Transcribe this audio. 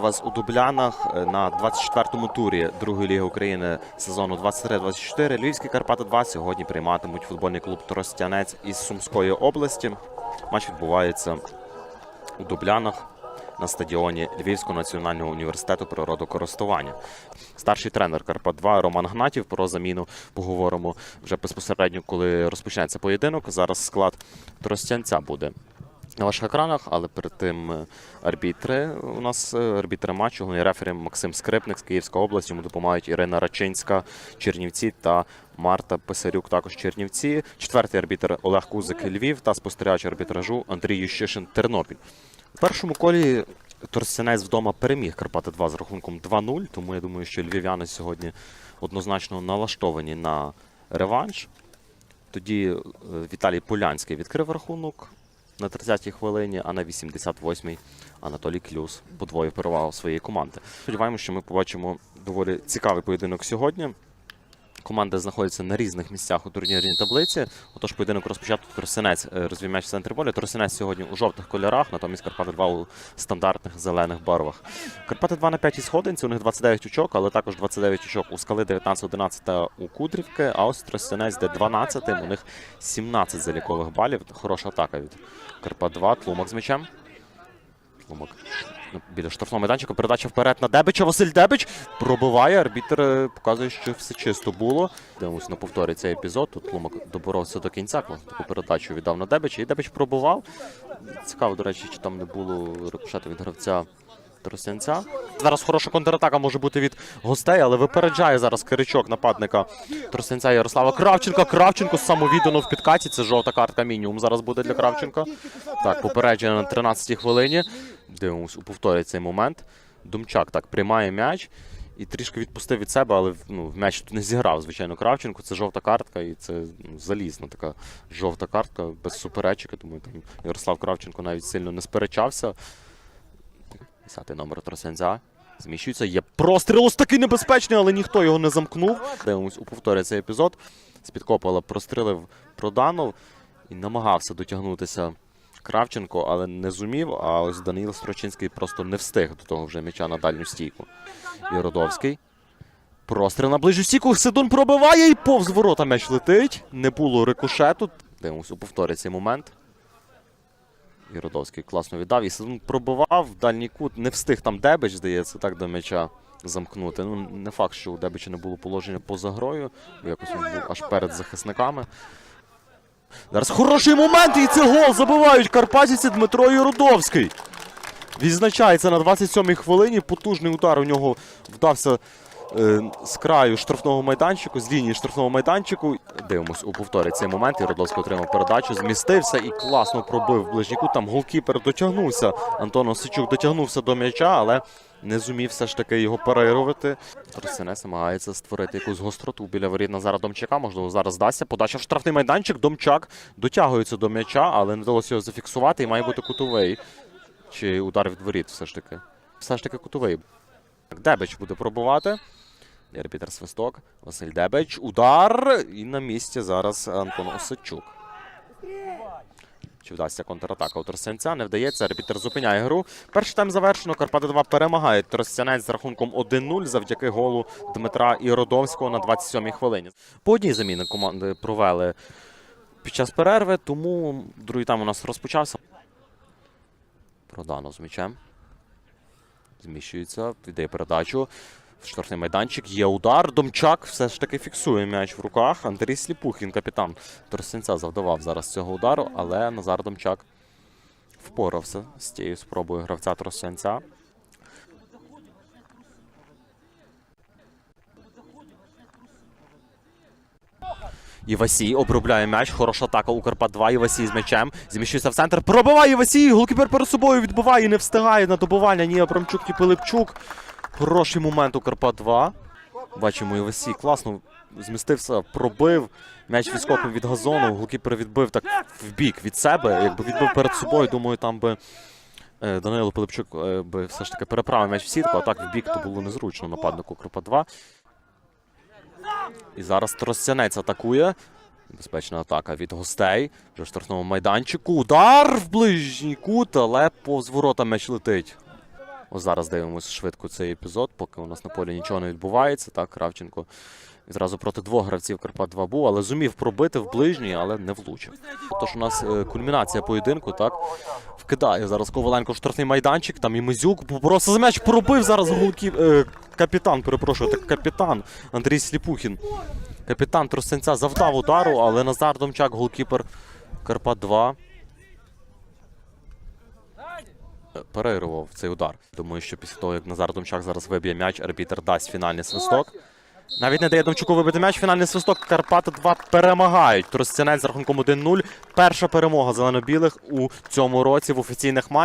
вас у Дублянах е, на 24-му турі Другої ліги України сезону 23-24. Львівські Карпати 2 сьогодні прийматимуть футбольний клуб Тростянець із Сумської області. Матч відбувається у Дублянах на стадіоні Львівського національного університету природокористування. Старший тренер Карпат 2 Роман Гнатів про заміну поговоримо вже безпосередньо, коли розпочнеться поєдинок. Зараз склад Тростянця буде на ваших екранах, але перед тим е, арбітри у нас е, арбітри матчу, головний рефері Максим Скрипник з Київської області. Йому допомагають Ірина Рачинська, Чернівці та Марта Писарюк, також Чернівці. Четвертий арбітр Олег Кузик Львів та спостерігач арбітражу Андрій Ющишин Тернопіль. У першому колі Торсянець вдома переміг Карпати 2 з рахунком 2-0, тому я думаю, що львів'яни сьогодні однозначно налаштовані на реванш. Тоді е, Віталій Полянський відкрив рахунок на 30-й хвилині, а на 88-й Анатолій Клюс подвоїв перевагу своєї команди. Сподіваємося, що ми побачимо доволі цікавий поєдинок сьогодні. Команди знаходяться на різних місцях у турнірній таблиці. Отож, поєдинок розпочато Тросинець е, розвів м'яч в центрі поля. Тросинець сьогодні у жовтих кольорах, натомість Карпати 2 у стандартних зелених барвах. Карпати 2 на п'ятій сходинці, у них 29 очок, але також 29 очок у скали 19-11 та у Кудрівки. А ось Тросинець, де 12, у них 17 залікових балів. Хороша атака від Карпат 2. Тлумак з м'ячем. Тлумак ну, біля штрафного майданчика. Передача вперед на Дебича. Василь Дебич пробиває. Арбітр е, показує, що все чисто було. Дивимось на повторі цей епізод. Тут Тлумак доборовся до кінця. Таку передачу віддав на Дебича. І Дебич пробував. Цікаво, до речі, чи там не було рикошету від гравця. Тростянця. Зараз хороша контратака може бути від гостей, але випереджає зараз Киричок нападника Тростянця Ярослава Кравченка. Кравченко самовіддано в підкаті. Це жовта картка мінімум зараз буде для Кравченка. Так, попередження на 13-й хвилині. Дивимось у повторі цей момент. Думчак так приймає м'яч і трішки відпустив від себе, але ну, в м'яч тут не зіграв, звичайно, Кравченко. Це жовта картка, і це ну, залізна така жовта картка без суперечки. Тому там Ярослав Кравченко навіть сильно не сперечався. Десятий номер Тросенця. Зміщується. Є простріл ось такий небезпечний, але ніхто його не замкнув. Дивимось у повторі цей епізод. З-під Копола прострілив Проданов і намагався дотягнутися Кравченко, але не зумів. А ось Даниїл Строчинський просто не встиг до того вже м'яча на дальню стійку. І Родовський. Простріл на ближню стійку. Сидун пробиває і повз ворота м'яч летить. Не було рикошету. Дивимось у цей момент. І Родовський класно віддав. І Сидун пробивав в дальній кут. Не встиг там Дебич, здається, так до м'яча замкнути. Ну, не факт, що у Дебича не було положення поза грою, бо якось він був аж перед захисниками. Зараз хороший момент, і це гол забивають карпатівці Дмитро Єрудовський. Відзначається на 27-й хвилині. Потужний удар у нього вдався е, з краю штрафного майданчику, з лінії штрафного майданчику. Дивимось у повторі цей момент. Єрудовський отримав передачу, змістився і класно пробив ближній кут. Там голкіпер дотягнувся. Антон Осичук дотягнувся до м'яча, але не зумів все ж таки його перервати. Тросинець намагається створити якусь гостроту біля воріт Назара Домчака. Можливо, зараз здасться. Подача в штрафний майданчик. Домчак дотягується до м'яча, але не вдалося його зафіксувати. І має бути кутовий. Чи удар від воріт все ж таки. Все ж таки кутовий. Так, Дебич буде пробувати. Арбітер Свисток. Василь Дебич. Удар. І на місці зараз Антон Осадчук. Чи вдасться контратака у Тростянця? Не вдається. Арбітер зупиняє гру. Перший тайм завершено. Карпати 2 перемагає. Тростянець з рахунком 1-0 завдяки голу Дмитра Іродовського на 27-й хвилині. По одній заміни команди провели під час перерви, тому другий тайм у нас розпочався. Проданов з м'ячем. Зміщується, віддає передачу. Штрафний майданчик є удар. Домчак все ж таки фіксує м'яч в руках. Андрій Сліпухін, капітан Торсенця, завдавав зараз цього удару, але Назар Домчак впорався з тією спробою гравця Тросенця. Євасій обробляє м'яч. Хороша атака у Карпат 2. Євасій з м'ячем. Зміщується в центр. Пробиває Євасій. Голкіпер перед собою відбиває. Не встигає на добування. Ні Абрамчук, ні Пилипчук. Хороший момент у Карпат 2. Бачимо, Євасій класно змістився, пробив. М'яч відскокнув від газону. Голкіпер відбив так в бік від себе. Якби відбив перед собою, думаю, там би. е, Данило Пилипчук е, би все ж таки переправив м'яч в сітку, а так в бік то було незручно нападнику Карпат 2. І зараз Тростянець атакує. Небезпечна атака від гостей. Вже штрафному майданчику. Удар в ближній кут, але повз ворота м'яч летить. Ось зараз дивимося швидко цей епізод, поки у нас на полі нічого не відбувається. Так, Кравченко відразу проти двох гравців Карпат 2 був, але зумів пробити в ближній, але не влучив. Тож у нас е, кульмінація поєдинку, так. Вкидає зараз Коваленко штрафний майданчик, там і Мизюк просто за м'яч пробив зараз голків. Е, капітан, перепрошую, так капітан Андрій Сліпухін. Капітан Тростянця завдав удару, але Назар Домчак, голкіпер Карпат 2. Перервав цей удар. Думаю, що після того, як Назар Домчак зараз виб'є м'яч, арбітер дасть фінальний свисток. Навіть не дає Домчуку вибити м'яч. Фінальний свисток. Карпати 2 перемагають. Тростянець з рахунком 1-0. Перша перемога зелено-білих у цьому році в офіційних матчах.